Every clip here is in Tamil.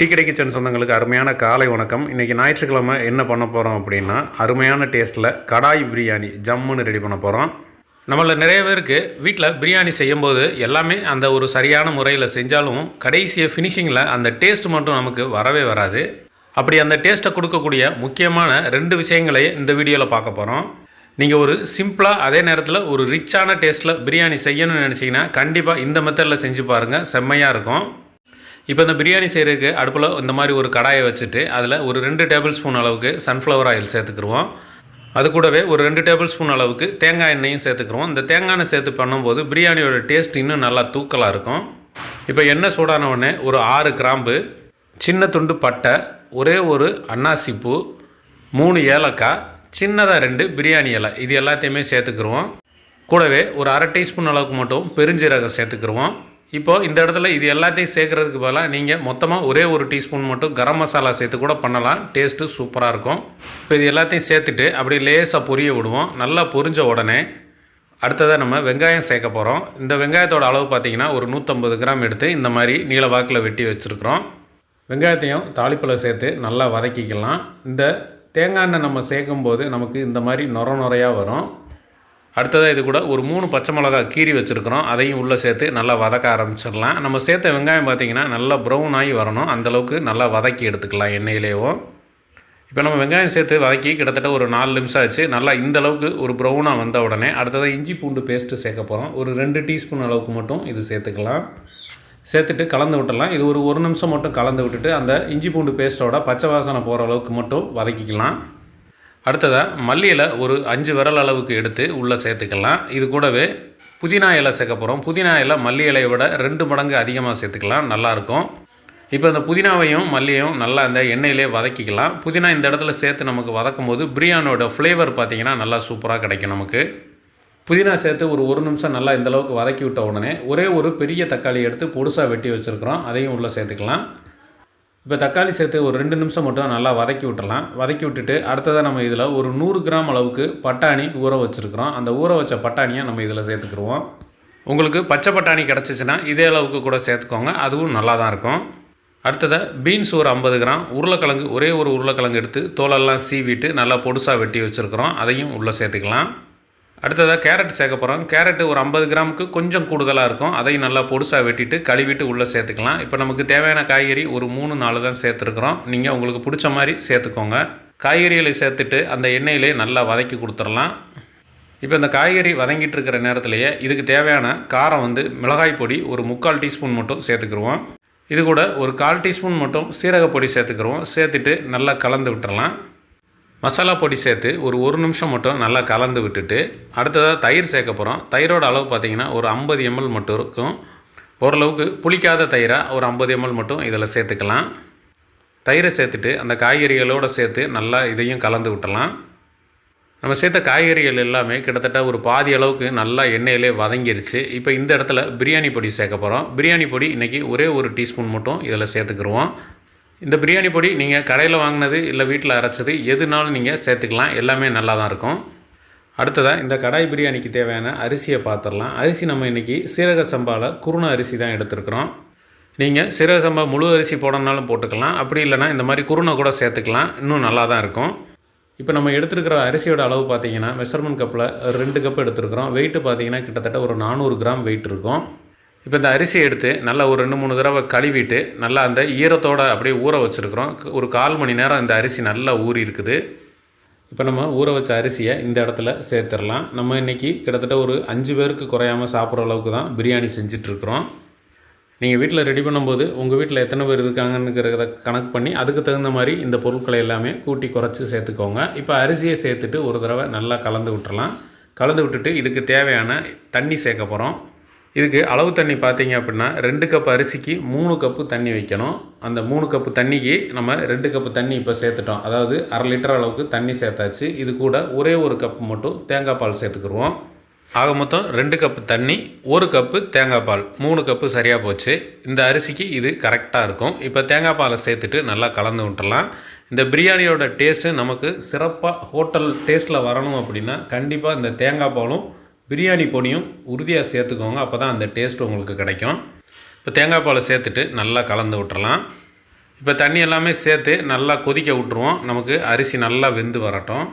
டீ கிச்சன் சொந்தங்களுக்கு அருமையான காலை வணக்கம். இன்றைக்கி ஞாயிற்றுக்கிழமை என்ன பண்ண போகிறோம் அப்படின்னா அருமையான டேஸ்ட்டில் கடாய் பிரியாணி ஜம்முன்னு ரெடி பண்ண போகிறோம் நம்மள நிறைய பேருக்கு வீட்டில் பிரியாணி செய்யும்போது எல்லாமே அந்த ஒரு சரியான முறையில் செஞ்சாலும் கடைசியை ஃபினிஷிங்கில் அந்த டேஸ்ட் மட்டும் நமக்கு வரவே வராது. அப்படி அந்த டேஸ்ட்டை கொடுக்கக்கூடிய முக்கியமான ரெண்டு விஷயங்களை இந்த வீடியோவில் பார்க்க போகிறோம் நீங்கள் ஒரு சிம்பிளாக அதே நேரத்தில் ஒரு ரிச்சான டேஸ்ட்டில் பிரியாணி செய்யணும்னு நினச்சிங்கன்னா கண்டிப்பாக இந்த மெத்தடில் செஞ்சு பாருங்கள் செம்மையாக இருக்கும். இப்போ இந்த பிரியாணி செய்கிறதுக்கு அடுப்பில் இந்த மாதிரி ஒரு கடாயை வச்சுட்டு அதில் ஒரு ரெண்டு டேபிள் ஸ்பூன் அளவுக்கு சன்ஃப்ளவர் ஆயில் சேர்த்துக்குருவோம். அது கூடவே ஒரு ரெண்டு டேபிள் ஸ்பூன் அளவுக்கு தேங்காய் எண்ணெயும் சேர்த்துக்குருவோம். இந்த தேங்காய் எண்ணெய் சேர்த்து பண்ணும்போது பிரியாணியோட டேஸ்ட் இன்னும் நல்லா தூக்கலாக இருக்கும். இப்போ எண்ணெய் சூடானவுடனே ஒரு ஆறு கிராம்பு சின்ன துண்டு பட்டை ஒரே ஒரு அன்னாசிப்பூ மூணு ஏலக்காய் சின்னதாக ரெண்டு பிரியாணி இலை. இது எல்லாத்தையுமே சேர்த்துக்குருவோம். கூடவே ஒரு அரை டீஸ்பூன் அளவுக்கு மட்டும் பெருஞ்சீரகம் சேர்த்துக்குருவோம். இப்போது இந்த இடத்துல இது எல்லாத்தையும் சேர்க்குறதுக்கு பதிலாக நீங்கள் மொத்தமாக ஒரே ஒரு டீஸ்பூன் மட்டும் கரம் மசாலா சேர்த்து கூட பண்ணலாம். டேஸ்ட்டு சூப்பராக இருக்கும். இப்போ இது எல்லாத்தையும் சேர்த்துட்டு அப்படியே லேசாக பொரிய விடுவோம். நல்லா பொரிஞ்ச உடனே அடுத்ததாக நம்ம வெங்காயம் சேர்க்க போகிறோம் இந்த வெங்காயத்தோட அளவு பார்த்திங்கன்னா ஒரு நூற்றம்பது கிராம் எடுத்து இந்த மாதிரி நீல வாக்கில் வெட்டி வச்சுருக்குறோம். வெங்காயத்தையும் தாளிப்பில் சேர்த்து நல்லா வதக்கிக்கலாம். இந்த தேங்காய் எண்ணெய் நம்ம சேர்க்கும்போது நமக்கு இந்த மாதிரி நொர நுறையாக வரும். அடுத்ததாக இது கூட ஒரு மூணு பச்சை மிளகா கீறி வச்சுருக்கிறோம். அதையும் உள்ளே சேர்த்து நல்லா வதக்க ஆரம்பிச்சிடலாம். நம்ம சேர்த்த வெங்காயம் பார்த்திங்கன்னா நல்லா ப்ரௌன் ஆகி வரணும். அந்தளவுக்கு நல்லா வதக்கி எடுத்துக்கலாம் எண்ணெயிலேயும் இப்போ நம்ம வெங்காயம் சேர்த்து வதக்கி கிட்டத்தட்ட ஒரு நாலு நிமிஷம் ஆச்சு. நல்லா இந்த அளவுக்கு ஒரு ப்ரௌனாக வந்த உடனே அடுத்ததாக இஞ்சி பூண்டு பேஸ்ட்டு சேர்க்க போகிறோம் ஒரு ரெண்டு டீஸ்பூன் அளவுக்கு மட்டும் இது சேர்த்துக்கலாம். சேர்த்துட்டு கலந்து விட்டுடலாம். இது ஒரு ஒரு நிமிஷம் மட்டும் கலந்து விட்டுட்டு அந்த இஞ்சி பூண்டு பேஸ்ட்டோட பச்சை வாசனை போகிற அளவுக்கு மட்டும் வதக்கிக்கலாம். அடுத்ததாக மல்லி இலை ஒரு அஞ்சு விரல் அளவுக்கு எடுத்து உள்ளே சேர்த்துக்கலாம். இது கூடவே புதினா இலை சேர்க்க போகிறோம் புதினா இலை மல்லி இலையை விட ரெண்டு மடங்கு அதிகமாக சேர்த்துக்கலாம். நல்லாயிருக்கும் இப்போ இந்த புதினாவையும் மல்லியையும் நல்லா இந்த எண்ணெயிலே வதக்கிக்கலாம். புதினா இந்த இடத்துல சேர்த்து நமக்கு வதக்கும் போது பிரியாணியோட ஃப்ளேவர் பார்த்திங்கன்னா நல்லா சூப்பராக கிடைக்கும் நமக்கு. புதினா சேர்த்து ஒரு ஒரு நிமிஷம் நல்லா இந்த அளவுக்கு வதக்கி விட்ட உடனே ஒரே ஒரு பெரிய தக்காளி எடுத்து பொடுசாக வெட்டி வச்சுருக்குறோம். அதையும் உள்ளே சேர்த்துக்கலாம். இப்போ தக்காளி சேர்த்து ஒரு ரெண்டு நிமிஷம் மட்டும் நல்லா வதக்கி விட்டுறலாம். வதக்கி விட்டுட்டு அடுத்ததாக நம்ம இதில் ஒரு நூறு கிராம் அளவுக்கு பட்டாணி ஊற வச்சுருக்குறோம். அந்த ஊற வச்ச பட்டாணியை நம்ம இதில் சேர்த்துக்குருவோம். உங்களுக்கு பச்சை பட்டாணி கிடச்சிச்சின்னா இதே அளவுக்கு கூட சேர்த்துக்கோங்க. அதுவும் நல்லா தான் இருக்கும். அடுத்ததாக பீன்ஸ் ஒரு ஐம்பது கிராம். உருளைக்கிழங்கு ஒரே ஒரு உருளைக்கிழங்கு எடுத்து தோலெல்லாம் சீவிட்டு நல்லா பொடுசாக வெட்டி வச்சுருக்குறோம். அதையும் உள்ளே சேர்த்துக்கலாம். அடுத்ததாக கேரட் சேர்க்க போகிறோம் கேரட்டு ஒரு ஐம்பது கிராமுக்கு கொஞ்சம் கூடுதலாக இருக்கும். அதையும் நல்லா பொடுசாக வெட்டிட்டு கழுவிட்டு உள்ளே சேர்த்துக்கலாம். இப்போ நமக்கு தேவையான காய்கறி ஒரு மூணு நாலு தான் சேர்த்துருக்குறோம். நீங்கள் உங்களுக்கு பிடிச்ச மாதிரி சேர்த்துக்கோங்க. காய்கறிகளை சேர்த்துட்டு அந்த எண்ணெயிலே நல்லா வதக்கி கொடுத்துடலாம். இப்போ இந்த காய்கறி வதங்கிட்டு இருக்கிற நேரத்திலேயே இதுக்கு தேவையான காரம் வந்து மிளகாய் பொடி ஒரு முக்கால் டீஸ்பூன் மட்டும் சேர்த்துக்குருவோம். இது கூட ஒரு கால் டீஸ்பூன் மட்டும் சீரகப்பொடி சேர்த்துக்குருவோம். சேர்த்துட்டு நல்லா கலந்து விட்டுறலாம். மசாலா பொடி சேர்த்து ஒரு ஒரு நிமிஷம் மட்டும் நல்லா கலந்து விட்டுட்டு அடுத்ததாக தயிர் சேர்க்க போகிறோம் தயிரோட அளவு பார்த்திங்கன்னா ஒரு ஐம்பது எம்எல் மட்டும் இருக்கும். ஓரளவுக்கு புளிக்காத தயிராக ஒரு ஐம்பது எம்எல் மட்டும் இதில் சேர்த்துக்கலாம். தயிரை சேர்த்துட்டு அந்த காய்கறிகளோடு சேர்த்து நல்லா இதையும் கலந்து விட்டலாம் நம்ம சேர்த்த காய்கறிகள் எல்லாமே கிட்டத்தட்ட ஒரு பாதி அளவுக்கு நல்லா எண்ணெயிலே வதங்கிருச்சு. இப்போ இந்த இடத்துல பிரியாணி பொடி சேர்க்க போகிறோம் பிரியாணி பொடி இன்றைக்கி ஒரே ஒரு டீஸ்பூன் மட்டும் இதில் சேர்த்துக்குருவோம். இந்த பிரியாணி பொடி நீங்கள் கடையில் வாங்கினது இல்லை வீட்டில் அரைச்சது எதுனாலும் நீங்கள் சேர்த்துக்கலாம். எல்லாமே நல்லா தான் இருக்கும். அடுத்ததாக இந்த கடாய் பிரியாணிக்கு தேவையான அரிசியை பார்த்துடலாம் அரிசி நம்ம இன்றைக்கி சீரக சம்பாவில் குருண அரிசி தான் எடுத்துருக்குறோம். நீங்கள் சீரக சம்பா முழு அரிசி போடணுனாலும் போட்டுக்கலாம். அப்படி இல்லைனா இந்த மாதிரி குருணை கூட சேர்த்துக்கலாம். இன்னும் நல்லா தான் இருக்கும். இப்போ நம்ம எடுத்துருக்கிற அரிசியோட அளவு பார்த்தீங்கன்னா மெஷர்மெண்ட் கப்பில் ரெண்டு கப் எடுத்துருக்குறோம். வெயிட்டு பார்த்தீங்கன்னா கிட்டத்தட்ட ஒரு நானூறு கிராம் வெயிட் இருக்கும். இப்போ இந்த அரிசியை எடுத்து நல்லா ஒரு ரெண்டு மூணு தடவை கழுவிட்டு நல்லா அந்த ஈரத்தோடு அப்படியே ஊற வச்சுருக்குறோம். ஒரு கால் மணி நேரம் இந்த அரிசி நல்லா ஊறி இருக்குது. இப்போ நம்ம ஊற வச்ச அரிசியை இந்த இடத்துல சேர்த்துடலாம். நம்ம இன்றைக்கி கிட்டத்தட்ட ஒரு அஞ்சு பேருக்கு குறையாமல் சாப்பிட்ற அளவுக்கு தான் பிரியாணி செஞ்சிட்ருக்குறோம். நீங்கள் வீட்டில் ரெடி பண்ணும்போது உங்கள் வீட்டில் எத்தனை பேர் இருக்காங்கன்னுக்கிறத கணக்கு பண்ணி அதுக்கு தகுந்த மாதிரி இந்த பொருட்களை எல்லாமே கூட்டி குறைச்சி சேர்த்துக்கோங்க. இப்போ அரிசியை சேர்த்துட்டு ஒரு தடவை நல்லா கலந்து விட்டுறலாம் கலந்து விட்டுட்டு இதுக்கு தேவையான தண்ணி சேர்க்க போகிறோம் இதுக்கு அளவு தண்ணி பார்த்தீங்க அப்படின்னா ரெண்டு கப் அரிசிக்கு மூணு கப்பு தண்ணி வைக்கணும். அந்த மூணு கப்பு தண்ணிக்கு நம்ம ரெண்டு கப்பு தண்ணி இப்போ சேர்த்துட்டோம். அதாவது அரை லிட்டர் அளவுக்கு தண்ணி சேர்த்தாச்சு. இது கூட ஒரே ஒரு கப்பு மட்டும் தேங்காய் பால் சேர்த்துக்குருவோம். ஆக மொத்தம் ரெண்டு கப்பு தண்ணி ஒரு கப்பு தேங்காய் பால் மூணு கப்பு சரியாக போச்சு. இந்த அரிசிக்கு இது கரெக்டாக இருக்கும். இப்போ தேங்காய் பாலை சேர்த்துட்டு நல்லா கலந்து விட்டுடலாம் இந்த பிரியாணியோட டேஸ்ட்டு நமக்கு சிறப்பாக ஹோட்டல் டேஸ்ட்டில் வரணும் அப்படின்னா கண்டிப்பாக இந்த தேங்காய் பாலும் பிரியாணி பொடியும் உறுதியாக சேர்த்துக்கோங்க அப்போ தான் அந்த டேஸ்ட் உங்களுக்கு கிடைக்கும். இப்போ தேங்காய் பாலை சேர்த்துட்டு நல்லா கலந்து விட்டுறலாம். இப்போ தண்ணி எல்லாமே சேர்த்து நல்லா கொதிக்க விட்ருவோம் நமக்கு அரிசி நல்லா வெந்து வரட்டும்.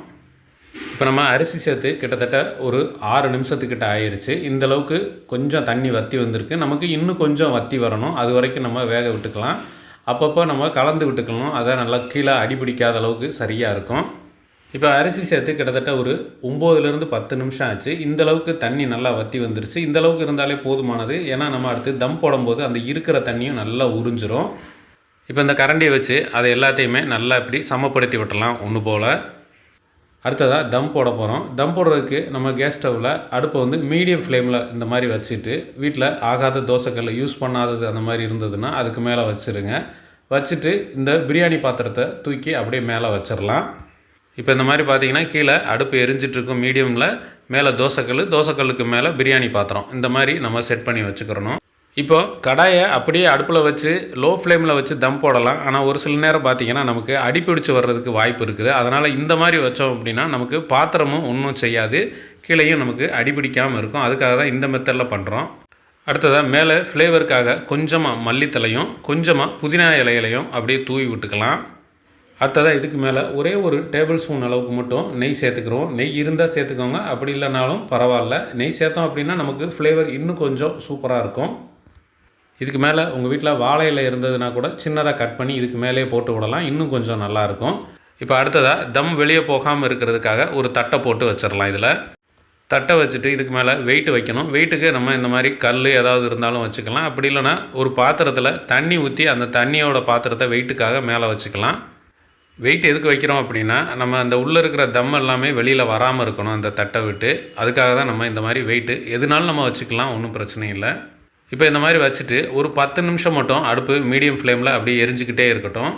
இப்போ நம்ம அரிசி சேர்த்து கிட்டத்தட்ட ஒரு ஆறு நிமிஷத்துக்கிட்ட ஆயிடுச்சு இந்த அளவுக்கு கொஞ்சம் தண்ணி வற்றி வந்திருக்கு. நமக்கு இன்னும் கொஞ்சம் வற்றி வரணும். அது வரைக்கும் நம்ம வேக விட்டுக்கலாம். அப்பப்போ நம்ம கலந்து விட்டுக்கணும் அதை நல்லா கீழே அடிபிடிக்காத அளவுக்கு சரியாக இருக்கும். இப்போ அரிசி சேர்த்து கிட்டத்தட்ட ஒரு ஒம்போதுலேருந்து பத்து நிமிஷம் ஆச்சு. இந்த அளவுக்கு தண்ணி நல்லா வற்றி வந்துருச்சு. இந்த அளவுக்கு இருந்தாலே போதுமானது. ஏன்னா நம்ம அடுத்து தம் போடும்போது அந்த இருக்கிற தண்ணியும் நல்லா உறிஞ்சிரும். இப்போ இந்த கரண்டியை வச்சு அதை எல்லாத்தையுமே நல்லா இப்படி சமப்படுத்தி விட்டலாம் ஒன்று போல். அடுத்ததாக தம் போட போகிறோம் தம் போடுறதுக்கு நம்ம கேஸ் ஸ்டவ்வில் அடுப்பை வந்து மீடியம் ஃப்ளேமில் இந்த மாதிரி வச்சுட்டு வீட்டில் ஆகாத தோசைக்கல்ல யூஸ் பண்ணாதது அந்த மாதிரி இருந்ததுன்னா அதுக்கு மேலே வச்சுருங்க. வச்சுட்டு இந்த பிரியாணி பாத்திரத்தை தூக்கி அப்படியே மேலே வச்சிடலாம். இப்போ இந்த மாதிரி பார்த்தீங்கன்னா கீழே அடுப்பு எரிஞ்சிட்ருக்கும் மீடியமில் மேலே தோசைக்கல் தோசைக்கல்லுக்கு மேலே பிரியாணி பாத்திரம். இந்த மாதிரி நம்ம செட் பண்ணி வச்சுக்கிறணும். இப்போ கடாயை அப்படியே அடுப்பில் வச்சு லோ ஃப்ளேமில் வச்சு தம் போடலாம். ஆனால் ஒரு சில நேரம் பார்த்தீங்கன்னா நமக்கு அடிப்பிடிச்சு வர்றதுக்கு வாய்ப்பு இருக்குது. அதனால் இந்த மாதிரி வச்சோம் அப்படின்னா நமக்கு பாத்திரமும் ஒன்றும் செய்யாது. கீழேயும் நமக்கு அடிபிடிக்காமல் இருக்கும். அதுக்காக தான் இந்த மெத்தடில் பண்ணுறோம் அடுத்ததாக மேலே ஃப்ளேவருக்காக கொஞ்சமாக மல்லித்தலையும் கொஞ்சமாக புதினா இலையிலையும் அப்படியே தூவி விட்டுக்கலாம். அடுத்ததாக இதுக்கு மேலே ஒரே ஒரு டேபிள் ஸ்பூன் அளவுக்கு மட்டும் நெய் சேர்த்துக்கிறோம். நெய் இருந்தால் சேர்த்துக்கோங்க. அப்படி இல்லைனாலும் பரவாயில்ல. நெய் சேர்த்தோம் அப்படின்னா நமக்கு ஃப்ளேவர் இன்னும் கொஞ்சம் சூப்பராக இருக்கும். இதுக்கு மேலே உங்கள் வீட்டில் வாழை இலை இருந்ததுன்னா கூட சின்னதாக கட் பண்ணி இதுக்கு மேலே போட்டு விடலாம். இன்னும் கொஞ்சம் நல்லாயிருக்கும் இப்போ அடுத்ததாக தம் வெளியே போகாமல் இருக்கிறதுக்காக ஒரு தட்டை போட்டு வச்சிடலாம் இதில். தட்டை வச்சுட்டு இதுக்கு மேலே வெயிட் வைக்கணும். வெயிட்டுக்கு நம்ம இந்த மாதிரி கல் ஏதாவது இருந்தாலும் வச்சுக்கலாம். அப்படி இல்லைன்னா ஒரு பாத்திரத்தில் தண்ணி ஊற்றி அந்த தண்ணியோட பாத்திரத்தை வெயிட்டுக்காக மேலே வச்சுக்கலாம். வெயிட் எதுக்கு வைக்கிறோம் அப்படின்னா நம்ம அந்த உள்ளே இருக்கிற தம் எல்லாமே வெளியில் வராமல் இருக்கணும் அந்த தட்டை விட்டு. அதுக்காக தான் நம்ம இந்த மாதிரி வெயிட்டு எதுனாலும் நம்ம வச்சுக்கலாம் ஒன்றும் பிரச்சனை இல்லை. இப்போ இந்த மாதிரி வச்சுட்டு ஒரு பத்து நிமிஷம் மட்டும் அடுப்பு மீடியம் ஃப்ளேமில் அப்படியே எரிஞ்சுக்கிட்டே இருக்கட்டும்.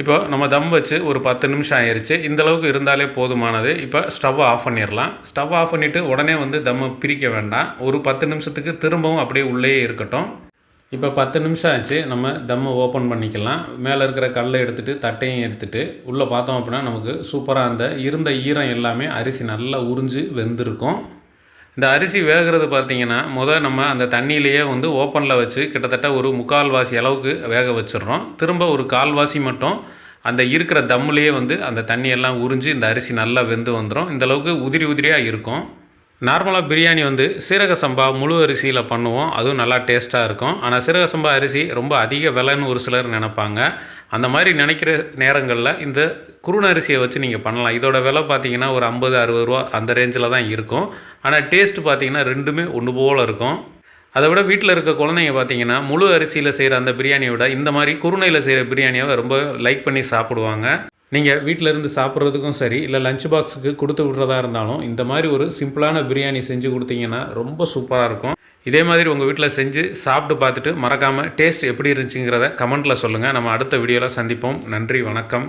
இப்போ நம்ம தம் வச்சு ஒரு பத்து நிமிஷம் ஆயிடுச்சு இந்தளவுக்கு இருந்தாலே போதுமானது. இப்போ ஸ்டவ் ஆஃப் பண்ணிடலாம். ஸ்டவ் ஆஃப் பண்ணிவிட்டு உடனே வந்து தம்மை பிரிக்க வேண்டாம். ஒரு பத்து நிமிஷத்துக்கு திரும்பவும் அப்படியே உள்ளே இருக்கட்டும். இப்போ பத்து நிமிஷம் ஆச்சு நம்ம தம்மை ஓப்பன் பண்ணிக்கலாம். மேலே இருக்கிற கல்லை எடுத்துகிட்டு தட்டையும் எடுத்துகிட்டு உள்ளே பார்த்தோம் அப்படின்னா நமக்கு சூப்பராக அந்த இருந்த ஈரம் எல்லாமே அரிசி நல்லா உறிஞ்சு வெந்திருக்கும். இந்த அரிசி வேகிறது பார்த்திங்கன்னா முதல் நம்ம அந்த தண்ணியிலேயே வந்து ஓப்பனில் வச்சு கிட்டத்தட்ட ஒரு முக்கால்வாசி அளவுக்கு வேக வச்சிடுறோம். திரும்ப ஒரு கால்வாசி மட்டும் அந்த இருக்கிற தம்முலேயே வந்து அந்த தண்ணியெல்லாம் உறிஞ்சு இந்த அரிசி நல்லா வெந்து வந்துடும் இந்த அளவுக்கு உதிரி உதிரியாக இருக்கும். நார்மலாக பிரியாணி வந்து சீரக சம்பா முழு அரிசியில் பண்ணுவோம். அதுவும் நல்லா டேஸ்ட்டாக இருக்கும். ஆனால் சீரக சம்பா அரிசி ரொம்ப அதிக விலைன்னு ஒரு சிலர் நினைப்பாங்க. அந்த மாதிரி நினைக்கிற நேரங்களில் இந்த குருண அரிசியை வச்சு நீங்கள் பண்ணலாம். இதோட விலை பார்த்தீங்கன்னா ஒரு ஐம்பது அறுபது ரூபா அந்த ரேஞ்சில் தான் இருக்கும். ஆனால் டேஸ்ட் பார்த்தீங்கன்னா ரெண்டுமே ஒன்று போல் இருக்கும். அதை விட வீட்டில் இருக்க குழந்தைங்க பார்த்தீங்கன்னா முழு அரிசியில் செய்கிற அந்த பிரியாணியை விட இந்த மாதிரி குருணையில் செய்கிற பிரியாணியை ரொம்ப லைக் பண்ணி சாப்பிடுவாங்க. நீங்கள் வீட்டில் இருந்து சாப்பிட்றதுக்கும் சரி இல்லை லஞ்ச் பாக்ஸுக்கு கொடுத்து விட்றதா இருந்தாலும் இந்த மாதிரி ஒரு சிம்பிளான பிரியாணி செஞ்சு கொடுத்தீங்கன்னா ரொம்ப சூப்பராக இருக்கும். இதே மாதிரி உங்கள் வீட்டில் செஞ்சு சாப்பிட்டு பார்த்துட்டு மறக்காமல் டேஸ்ட் எப்படி இருந்துச்சுங்கிறத கமெண்ட்டில் சொல்லுங்கள் நம்ம அடுத்த வீடியோவில் சந்திப்போம். நன்றி வணக்கம்.